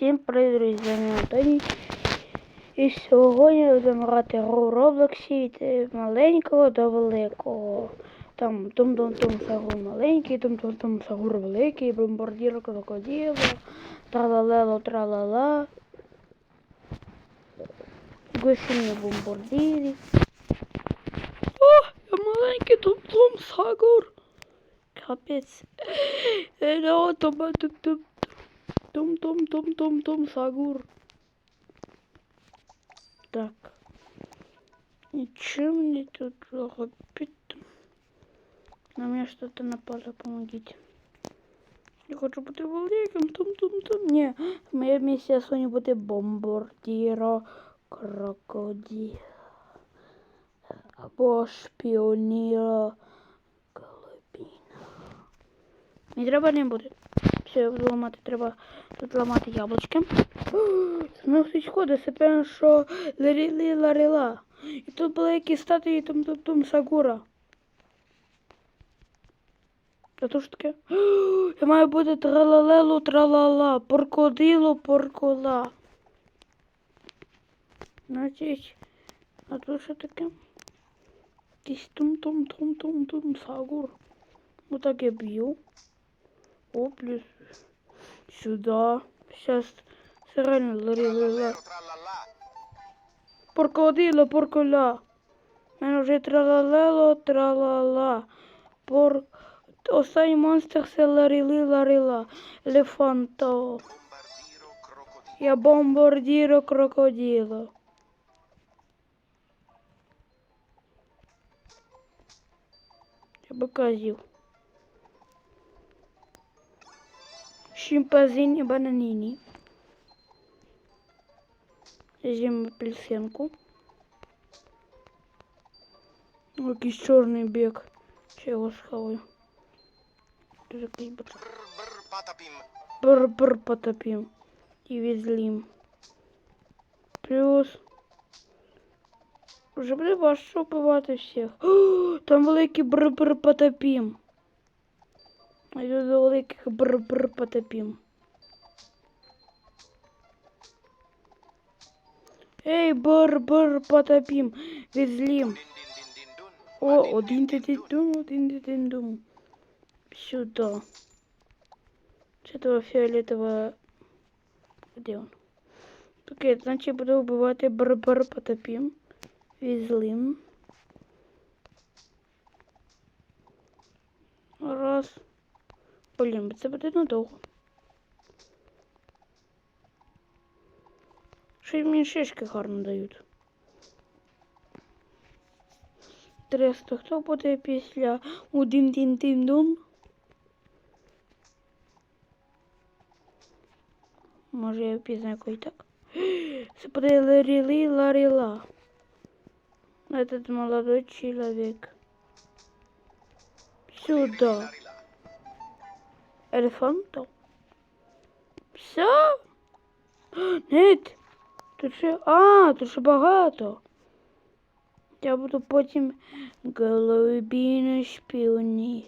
Всім привіт, друзі, вами Антоній. І сьогодні будемо грати гру Роблоксі від е, маленького до великого. Там тум-тум-тум сагур маленький, тум-тум-тум сагур великий, бомбардір крокодила, тралалело тралала. Гусіні бомбардірі. О, я маленький тум-тум сагур. Капець. Е, ну, тум-тум-тум. Том-том-том-том-том, Сагур. Так. И чем мне тут робить? На меня что-то напало, помогите. Я хочу бути великим, том-том-том. Ні, моя місія сьогодні буде бомбардіро крокодил. Або шпіоніро голубіна. Мені треба не буде. Все, ламати треба тут ламати яблучки. Ну, ходить, це певно, що ларілі ларіла. І тут були якісь статуї там там там Сагура. А то що таке? Я маю бути тралалелу тралала, поркодило поркола. Значить, а то що таке? Якийсь тум-тум-тум-тум-тум Сагур. Отак я б'ю. О, плюс сюда. Сейчас реально ларила. Поркодило, порколя. Мене вже тралалело, тралала. Пор... Останній монстр це ларили, ларила. Елефанто. Я бомбардіро крокодило. Я бика з'їв. Шимпазині бананіні. З'їм апельсинку. Якийсь чорний. Чи я його схаваю? Тут якийсь бот. Бр-бр потопим. И везлим. Плюс. Уже буде важко вбивати всіх. О, там великий бр-бр потопим. Йду до великих бр-бр потопим. Ей, бр-бр потопим. Din. О, один din, din, дин dun. дум один дин дум Сюда. С этого фиолетового... Где он? Окей, значит, буду убивать бар-бар потопим. Везлим. Раз. Блін, це буде надовго. Ще й мені шишки гарно дають. 300. Хто буде після один дін дін дун? Може я пізнаю який так. Це буде ларіли ларіла. Этот молодой человек. Сюда. Елефанта. Все? Нет. Тут ще... А, тут ще багато. Я буду потім голубіна шпіоні.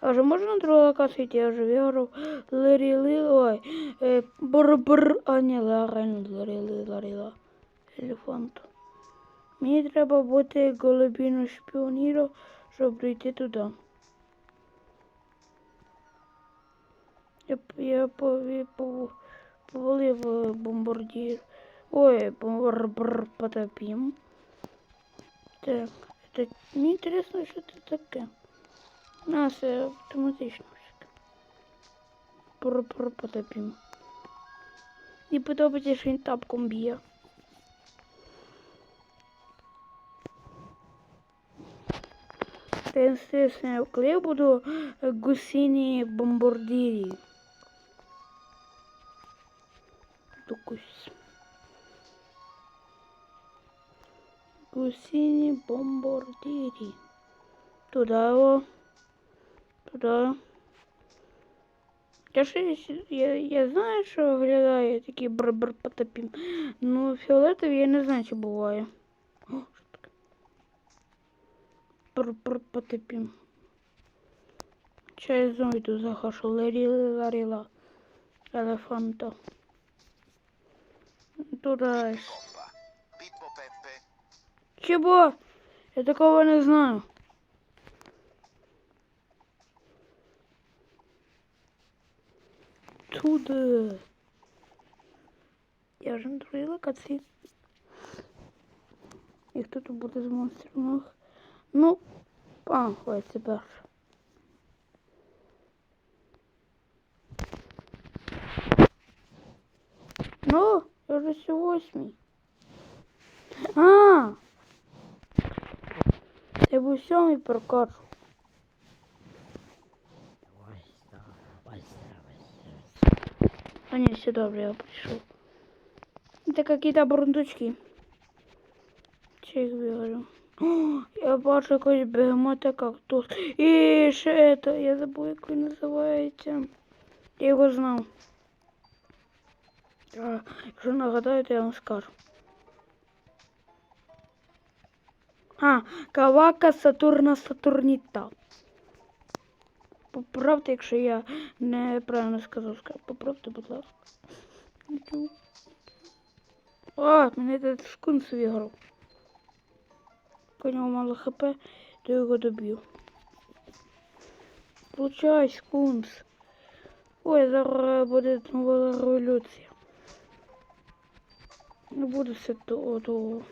А вже можна на локацію? Я вже виграв ларіли, ой, е, бр-бр, а не ларен, ларіли, ларіла, елефант. Мені треба бути голубіно шпіоніро, щоб прийти туди. Я, я повалив е, бомбардір. Ой, бомбар потопим. Так, это мне интересно, что это такое. А, це автоматично. Бр-бр потопим. Не подобається, що він тапком б'є. Та коли я буду гусині бомбардирі. Докусь. Гусині бомбардирі. Туда его. Туда. Я, я, я знаю, що виглядає такий бр-бр потопім. Ну, фіолетовий я не знаю, чи буває. О, що таке? Бр-бр потопім. Чай знову йду захошу. Ларіла, ларіла. Елефанто. Туда. ж. Coppa. Pippo Peppe. Чего? Я такого не знаю. Туда. Я вже на другій локації. І хто тут буде з монстрів нових? Ну, а, ой, це перше. Ну, я вже ще восьмій. А! Це був сьомий прокат. А ні, все добре, я прийшов. Это какие-то бурундучки. Чи їх говорю? О, я бачу якогось бегемота кактус. І ще это, я забув, як він називається. Я його знав. А, якщо нагадаю, то я вам скажу. А, Кавака Сатурна Сатурніта. Поправте, якщо я неправильно сказав. Ска- Поправте, будь ласка. А, мене тут скунс виграв. У нього мало хп, то його доб'ю. Получай, скунс. Ой, зараз буде нова революція. Не буде все того. того.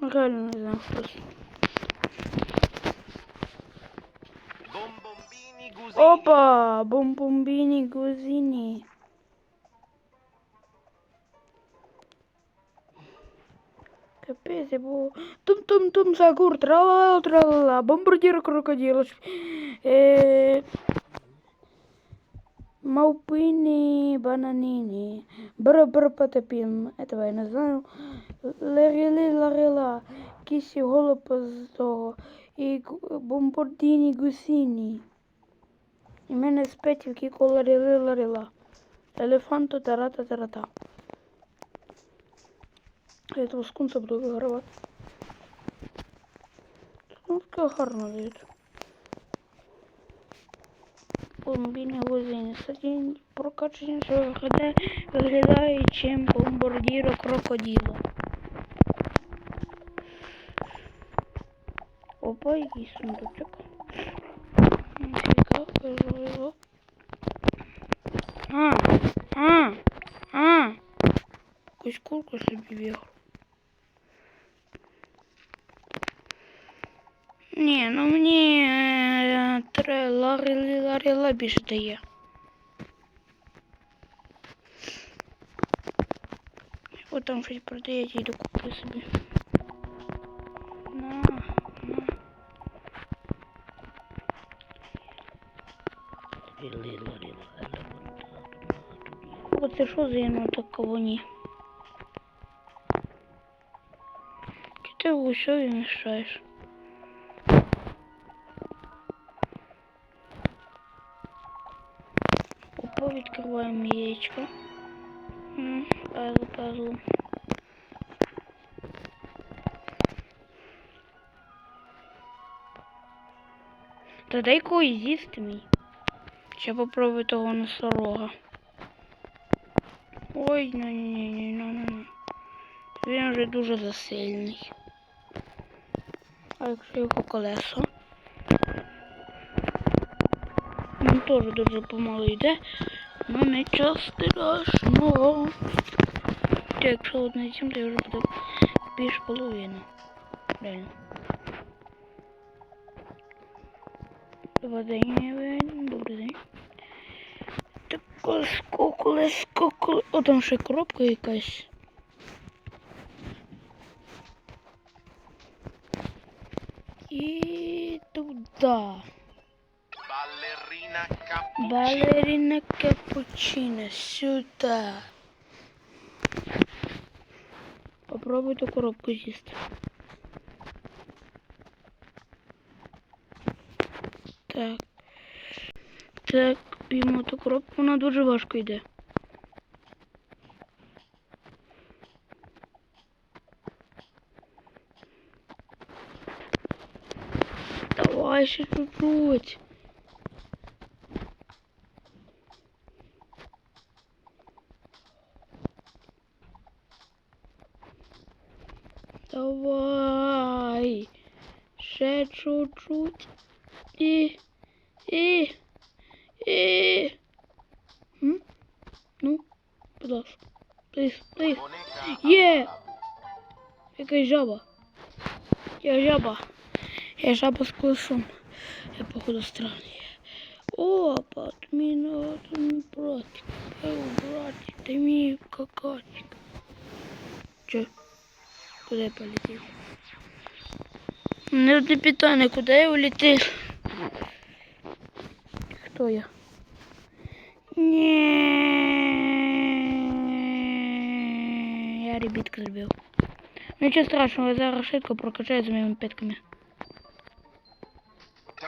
Реально не знаю, хто це. Опа! Бомбомбіні гузіні. Капець, я був... Тум-тум-тум, сагур, тралала, бомбардір крокодил. Е... Маупини, бананини, бр-бр потопим, этого я не знаю. Лерили, ларила, кисі того, і бомбардіні гусіні. І мене спетівки колорили ларила. Елефанту тарата тарата. Я того скунса буду вигравати. Ну, таке гарно від. Бомбіни возині. Садінь прокачення, виглядає, виглядає чим бомбардіро крокоділо. Опа, якийсь сундучок. А, а, а. Якусь курку собі віграв. Ні, ну мені е, тре ларі ларі ла більше дає. От там щось продається, йду куплю собі. На, на. Оце що за єно такого ні? Ти в усьові мішаєш. Опа, відкриваємо яєчко. Пазл, пазл. Та дай когось з'їсти мій. Ще попробую того носорога. Ой, ну ні, ні, ні, ну, ну, ну. Він вже дуже засильний. А якщо його колесо? Він теж дуже помало йде. Ну нічого страшного. Якщо одне сім, то я вже буде більш половини. Реально. Добрий день, добрий день. Так, колеско, колеско. О, там ще коробка якась. І туди. Балерина капучино. Сюди. Попробуй ту коробку з'їсти. Так. Так, йому ту коробку, вона дуже важко йде. Давай ще чуть-чуть. Давай. Ще чуть-чуть. І. І. І. М? Ну, будь ласка. Плиз, плиз. Moneta Є! a Якась жаба. Я жаба. Я жаба з колесом. Я походу странний. Опа, ты меня, ты мой братик. Эй, братик, ты мой какачик. Куда я полетел? Мне тут питание, куда я улетел? Кто я? Не, я ребятка забил. Ну нічого страшного, я зараз швидко прокачаю з моїми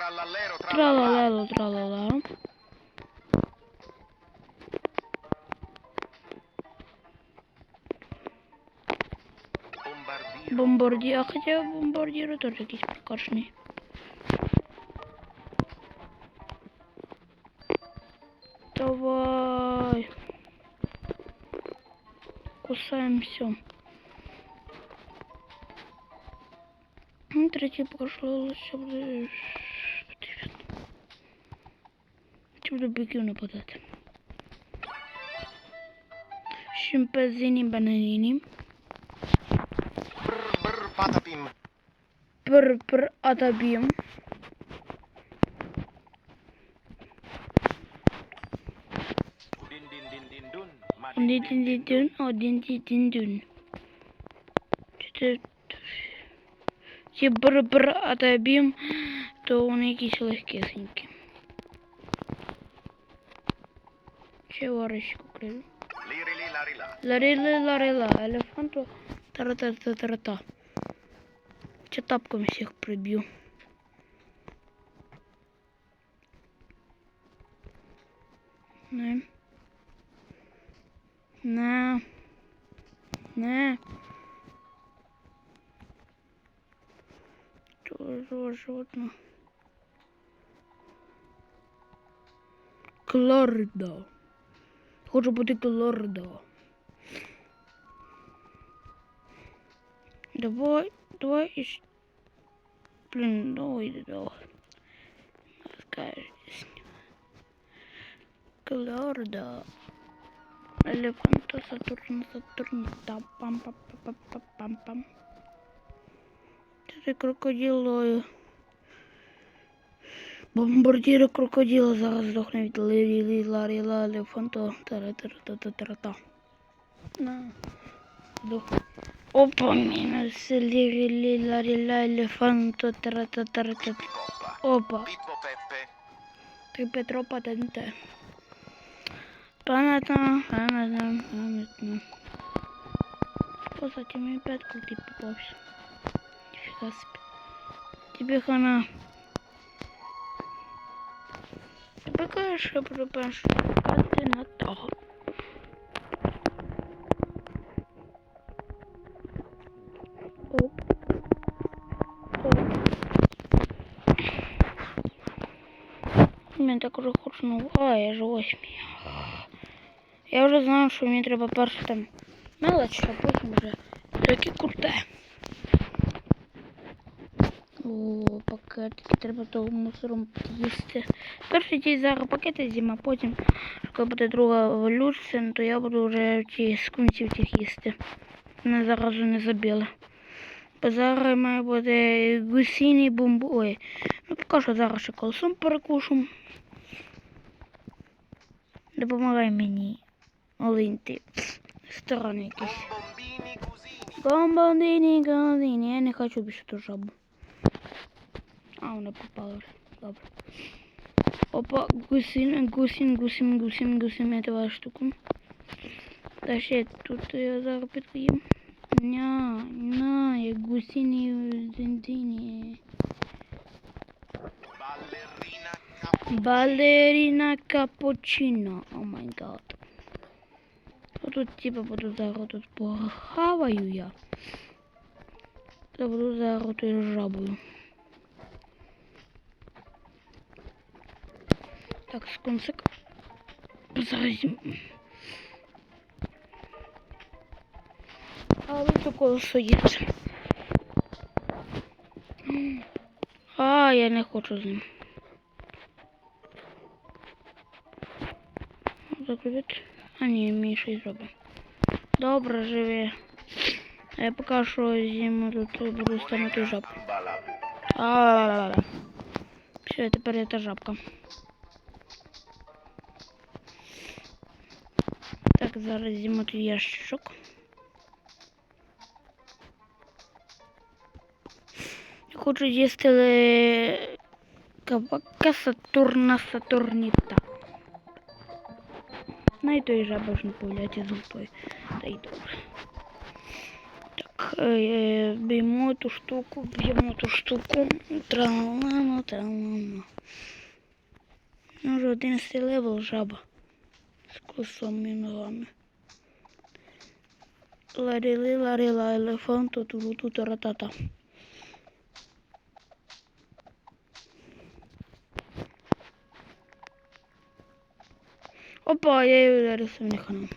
trallallà. Тралалело, тралала. Бомбарді, а хоча бомбардіри теж якийсь прикольний. Давай. Кусаем все. Ну, третє прошло, що буде. Чи буду биків нападати? Шимпазині бананіні. Brr, brr, patapim. Пр пр атабім. Din din din din dun. Один дин дин дин, один дин дин дин. Чотири. Ці бр бр атабім, то вони якісь легкесенькі. Ще варочку крив. Lirili larila. Ларили ларила, елефанту тара-та-та-та-та. Чи тапком всіх приб'ю. Не. Не. Не. Чого животно? Клордо. Хочу бути Клордо. Давай, давай ищ... Блин, давай, давай. Скажешь. Клордо. Элефанта, Сатурн, Сатурн, там, пам, пам, пам, пам, пам, пам. Це крокодилою. Бомбардіри крокодила зараз здохне від лирі, ларі, ла, елефанта, тара, тара, та, та, тара, та. На. Здохне. Опа, мінус лірі, лі, ларі, ла, елефанта, тара, та, тара, та. Poppa. Опа. Pippo Peppe. Ти Петро патенте. Понятно, понятно, понятно. Кстати, мне пятку ты попался. Нифига себе. Тебе хана. Ты пока что пропаш. Как ты на то? Мені так уже хочно. А, я ж восьмій. Я вже знаю, що мені треба перше там мелоч, а потім вже таке круте. О, пакетики треба того мусором їсти. Перші ті зараз пакети з'їм, а потім, коли буде друга еволюція, то я буду вже ті скунців тих їсти. Мене заразу не забили. Бо зараз має бути гусіний бомбу. Ой, ну поки що зараз ще колесом перекушу. Допомагай мені. Олень ти. Странний якийсь. Bombini cusini. Гомбандині, гомбандині. Я не хочу більше ту жабу. А, вона попала вже. Добре. Опа, гусін, гусін, гусін, гусін, гусін, я давай штуку. Та ще тут я зараз підкоїм. Ня, на, я гусіні зіндині. Ballerina capo. Балерина капучино. О май гад. Типу, тут типа буду зараз тут похаваю я. Я буду зараз тут жабою. Так, скунсик. Заразим. А вот такое що є. А, я не хочу з ним. Закрити. А ні, мені щось зробив. Добре, живи. А я поки що зиму тут буду станути жабку. Balabù. А, Все, тепер я та жабка. Так, зараз зіму тут ящичок. Хочу з'їсти е, кабака Сатурна На і той жаба ж не погуляти з лупою. Та й добре. Так, е, б'ємо ту штуку, б'ємо ту штуку. Тралана, тралана. Ну, вже 11 левел жаба. З косом ногами. Ларили, ларила, елефанту, туруту, таратата. Опа, я ударився в ніханом.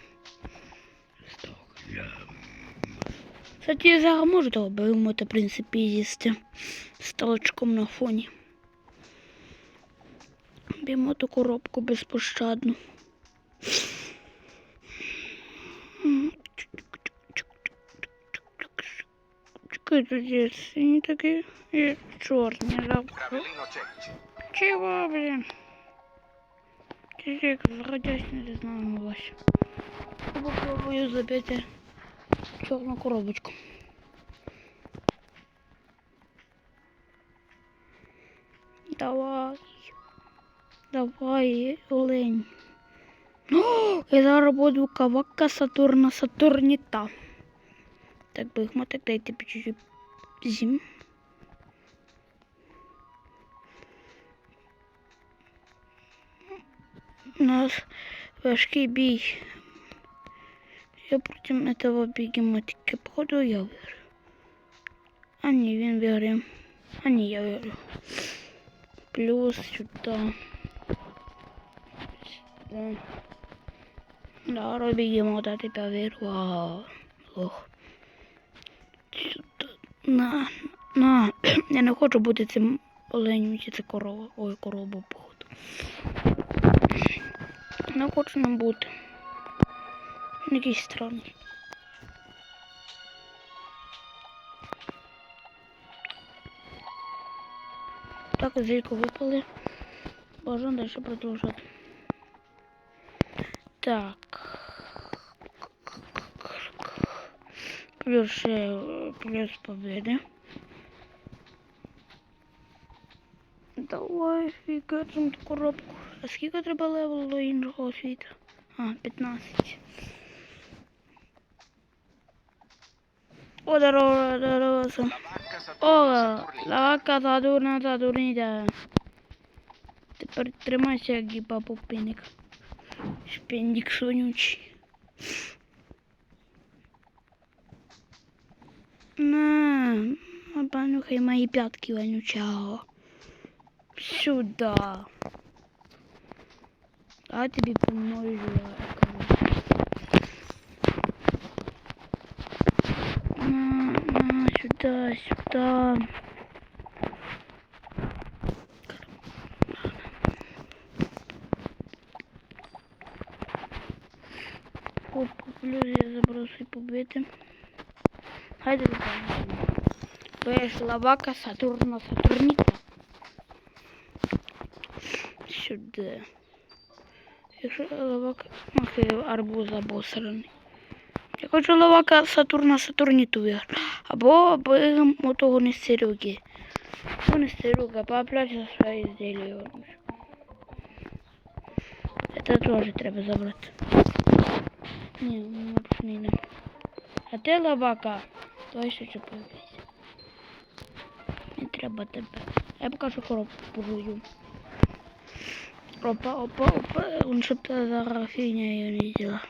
Кстати, я зараз можу того бегемота, в принципі, їсти з толчком на фоні. Б'ємо ту коробку безпощадно. Чекай, тут є сині такі і чорні жабки. Cavellino Чек, зародясь не знаю вообще. Попробую забити чорну коробочку. Давай. Давай, олень. О, я зараз буду кавака Сатурна Сатурніта. Так, бігмотик, дайте по чуть-чуть зім. Нас важкий бій. Я проти этого бігемотики. Походу я виграю. А ні, він виграє. А ні, я виграю. Плюс сюди. Сюди. Да, бігемота тебе виграю. Лох. Сюди. На, на. Я не хочу бути цим оленем чи це корова. Ой, корова, походу. Не хочу нам бути. Він якийсь странний. Так, зельку випали. Можемо далі продовжувати. Так. Плюс ще плюс победи. Давай фігачимо ту коробку. А скільки треба левел до іншого світу? А, 15. О, здорово, здорово. О, лака задурна, задурніда. Тепер тримайся, гіба попинник. Шпендик сонючий. На, а понюхай мої п'ятки вонючого. Сюда. А тобі я. На, на, сюда, сюда. Оп, плюс я забросив побити. Хайде запалимо. Веш лавака Сатурна Сатурніта. Сюди. Якщо лавака... Ах, я хочу лавака Сатурна Сатурніту виграти. Або бігом того не Сереги. Ну не Серега, пообляч за своє ізделія. Це теж треба забрати. Ні, ну не не. А ти лавака? Давай ще появляйся. Не треба тебе. Я покажу коробку пожую. Опа, опа, опа. Он что-то за фигня я видела.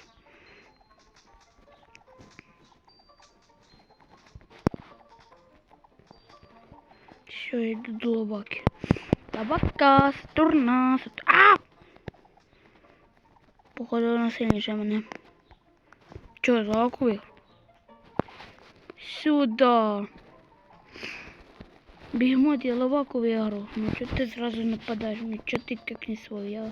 Все, до лобаки. Лобака, Сатурна, Сатурна. А! Походу вона сильніше мене. Чо, залакує? Сюда. Бегемот, я ловаку виграв. Ну чого ти зразу нападаєш? Ну чого ти як не своя?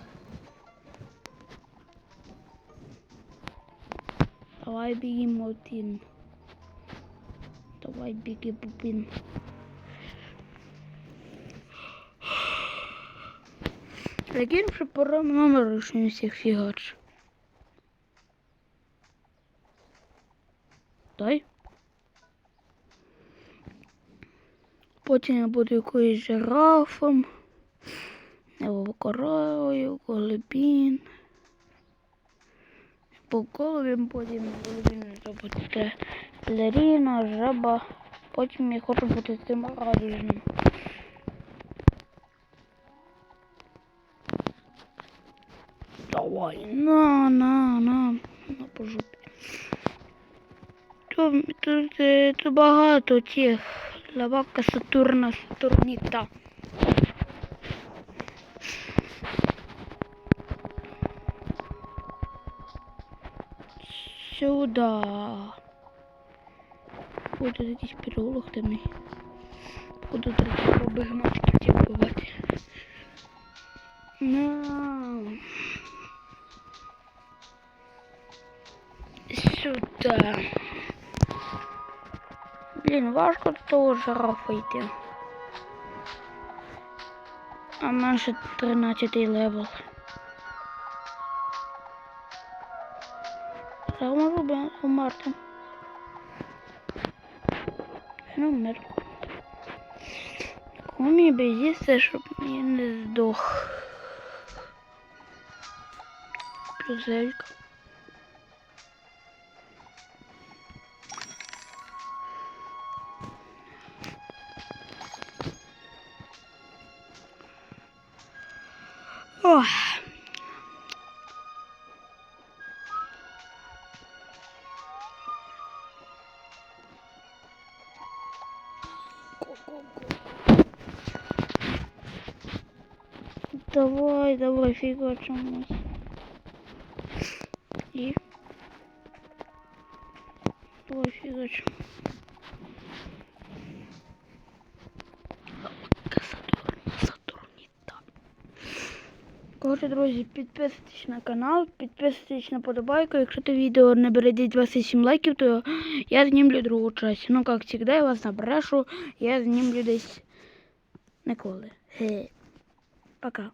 Давай бегемотин. Давай бегемотин. Прикинь, що пора номер не всіх фігач. Дай. Потім я буду якоюсь жирафом, або коровою, голубін. По голубім потім голубін зробити балеріна, жаба. Потім я хочу бути цим радужним. Давай, на, на, на, на по жопі. Тут, тут, е, тут багато тих. Лавака Сатурна, Сатурніта. Сюда. Ой, тут якийсь переулок темний. Буду треба побігмачки ті вбивати. На. Сюда. Блін, важко до того жирафа йти. А ще 13 левел. Зараз умерти. Я не вмер. Мені би їсти, щоб я не здох. Плюзелька. Давай, давай, фигачим нас. И. Давай, фигачим. Сатурніта. Коротше, друзі, підписуйтесь на канал, підписуйтесь на подобайку. Якщо це відео не бере 27 лайків, то я знімлю другу часть. Ну, як завжди, я вас набрешу, я знімлю десь ніколи. Хе. Пока.